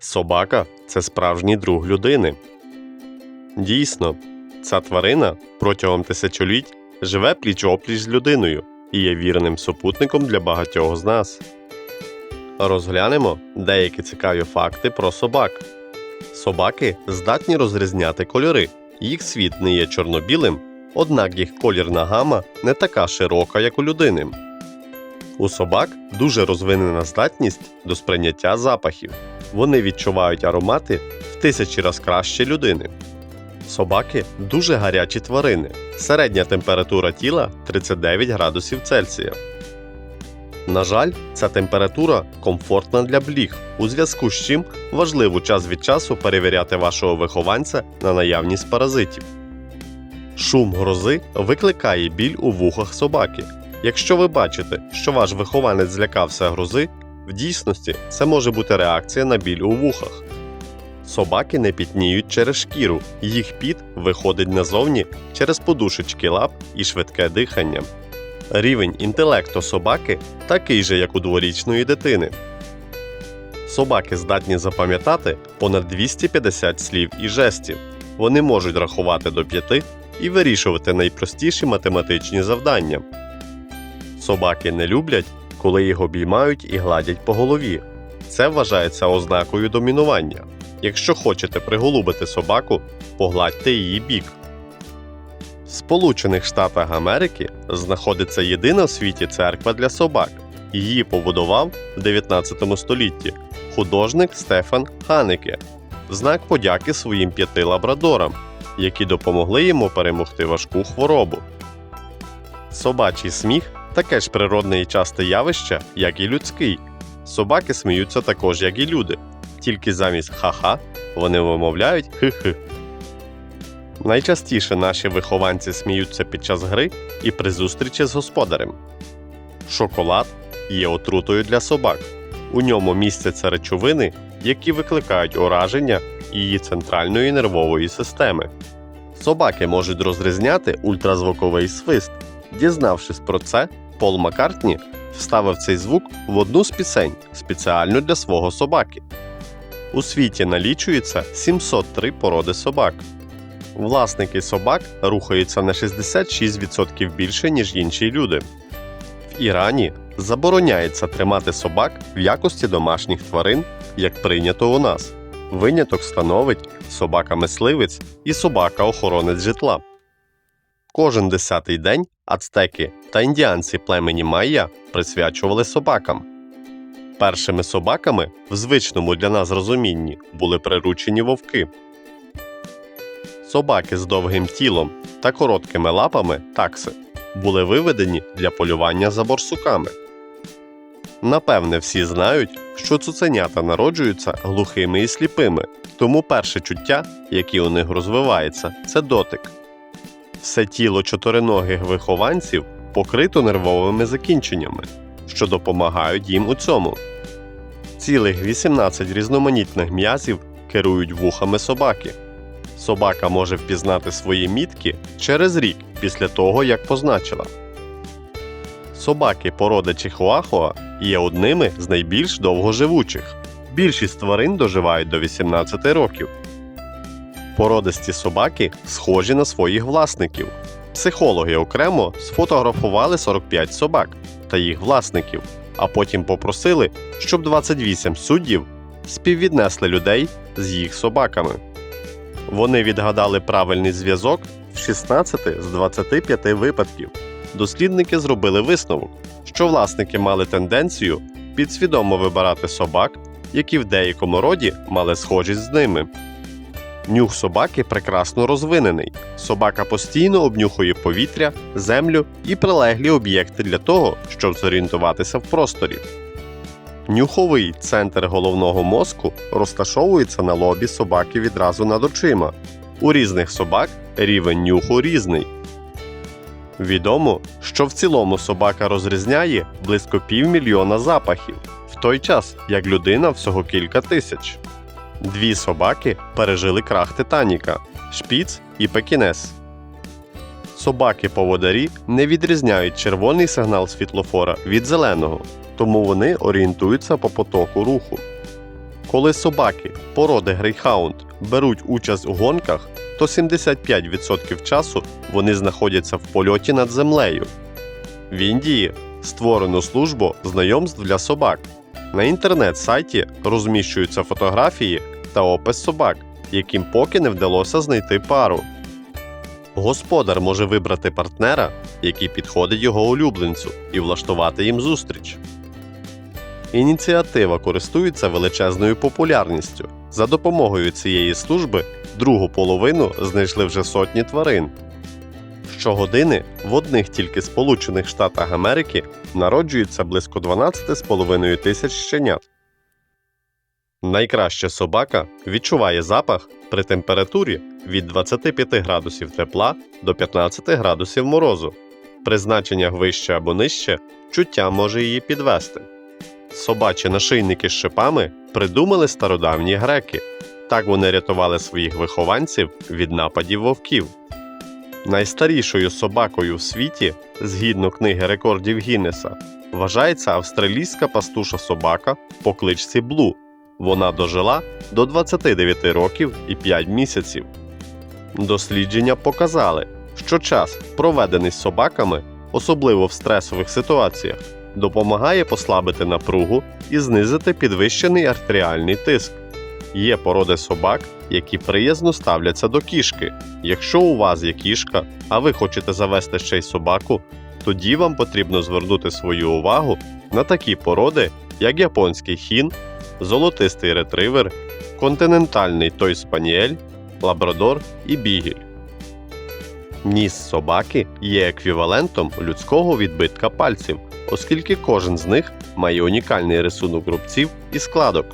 Собака це справжній друг людини. Дійсно, ця тварина протягом тисячоліть живе пліч опліч з людиною і є вірним супутником для багатьох з нас. Розглянемо деякі цікаві факти про собак. Собаки здатні розрізняти кольори. Їх світ не є чорно-білим, однак їх колірна гама не така широка, як у людини. У собак дуже розвинена здатність до сприйняття запахів. Вони відчувають аромати в тисячі раз краще людини. Собаки дуже гарячі тварини. Середня температура тіла 39 градусів Цельсія. На жаль, ця температура комфортна для бліг, у зв'язку з чим важливо час від часу перевіряти вашого вихованця на наявність паразитів. Шум грози викликає біль у вухах собаки. Якщо ви бачите, що ваш вихованець злякався грози, в дійсності це може бути реакція на біль у вухах. Собаки не пітніють через шкіру, їх піт виходить назовні через подушечки лап і швидке дихання. Рівень інтелекту собаки такий же, як у дворічної дитини. Собаки здатні запам'ятати понад 250 слів і жестів. Вони можуть рахувати до п'яти і вирішувати найпростіші математичні завдання. Собаки не люблять, коли їх обіймають і гладять по голові. Це вважається ознакою домінування. Якщо хочете приголубити собаку, погладьте її бік. В Сполучених Штатах Америки знаходиться єдина в світі церква для собак. Її побудував в 19 столітті художник Стефан Ханеке в знак подяки своїм п'яти лабрадорам, які допомогли йому перемогти важку хворобу. Собачий сміх таке ж природне і часте явище, як і людський. Собаки сміються також, як і люди, тільки замість ха-ха вони вимовляють хи-хи. Найчастіше наші вихованці сміються під час гри і при зустрічі з господарем. Шоколад є отрутою для собак. У ньому містяться речовини, які викликають ураження її центральної нервової системи. Собаки можуть розрізняти ультразвуковий свист. Дізнавшись про це, Пол Маккартні вставив цей звук в одну з пісень спеціально для свого собаки. У світі налічується 703 породи собак. Власники собак рухаються на 66% більше, ніж інші люди. В Ірані забороняється тримати собак в якості домашніх тварин, як прийнято у нас. Виняток становить собака-мисливець і собака-охоронець житла. Кожен десятий день ацтеки та індіанці племені Майя присвячували собакам. Першими собаками в звичному для нас розумінні були приручені вовки. Собаки з довгим тілом та короткими лапами такси були виведені для полювання за борсуками. Напевне, всі знають, що цуценята народжуються глухими і сліпими, тому перше чуття, яке у них розвивається, це дотик. Все тіло чотириногих вихованців покрито нервовими закінченнями, що допомагають їм у цьому. Цілих 18 різноманітних м'язів керують вухами собаки. Собака може впізнати свої мітки через рік після того, як позначила. Собаки породи Чихуахуа є одними з найбільш довгоживучих. Більшість тварин доживають до 18 років. Породисті собаки схожі на своїх власників. Психологи окремо сфотографували 45 собак та їх власників, а потім попросили, щоб 28 суддів співвіднесли людей з їх собаками. Вони відгадали правильний зв'язок в 16 з 25 випадків. Дослідники зробили висновок, що власники мали тенденцію підсвідомо вибирати собак, які в деякому роді мали схожість з ними. Нюх собаки прекрасно розвинений. Собака постійно обнюхує повітря, землю і прилеглі об'єкти для того, щоб зорієнтуватися в просторі. Нюховий центр головного мозку розташовується на лобі собаки відразу над очима. У різних собак рівень нюху різний. Відомо, що в цілому собака розрізняє близько півмільйона запахів, в той час як людина всього кілька тисяч. Дві собаки пережили крах Титаніка шпіц і пекінес. Собаки-поводарі не відрізняють червоний сигнал світлофора від зеленого, тому вони орієнтуються по потоку руху. Коли собаки породи грейхаунд беруть участь у гонках, то 75% часу вони знаходяться в польоті над землею. В Індії створено службу знайомств для собак. На інтернет-сайті розміщуються фотографії та опис собак, яким поки не вдалося знайти пару. Господар може вибрати партнера, який підходить його улюбленцю, і влаштувати їм зустріч. Ініціатива користується величезною популярністю. За допомогою цієї служби другу половину знайшли вже сотні тварин. Щогодини в одних тільки Сполучених Штатах Америки народжується близько 12,5 тисяч щенят. Найкраще собака відчуває запах при температурі від 25 градусів тепла до 15 градусів морозу. При значеннях вище або нижче чуття може її підвести. Собачі нашийники з шипами придумали стародавні греки. Так вони рятували своїх вихованців від нападів вовків. Найстарішою собакою в світі, згідно книги рекордів Гіннеса, вважається австралійська пастуша собака по кличці Блу. Вона дожила до 29 років і 5 місяців. Дослідження показали, що час, проведений з собаками, особливо в стресових ситуаціях, допомагає послабити напругу і знизити підвищений артеріальний тиск. Є породи собак, які приязно ставляться до кішки. Якщо у вас є кішка, а ви хочете завести ще й собаку, тоді вам потрібно звернути свою увагу на такі породи, як японський хін, золотистий ретривер, континентальний той спаніель, лабрадор і бігель. Ніс собаки є еквівалентом людського відбитка пальців, оскільки кожен з них має унікальний рисунок рубців і складок.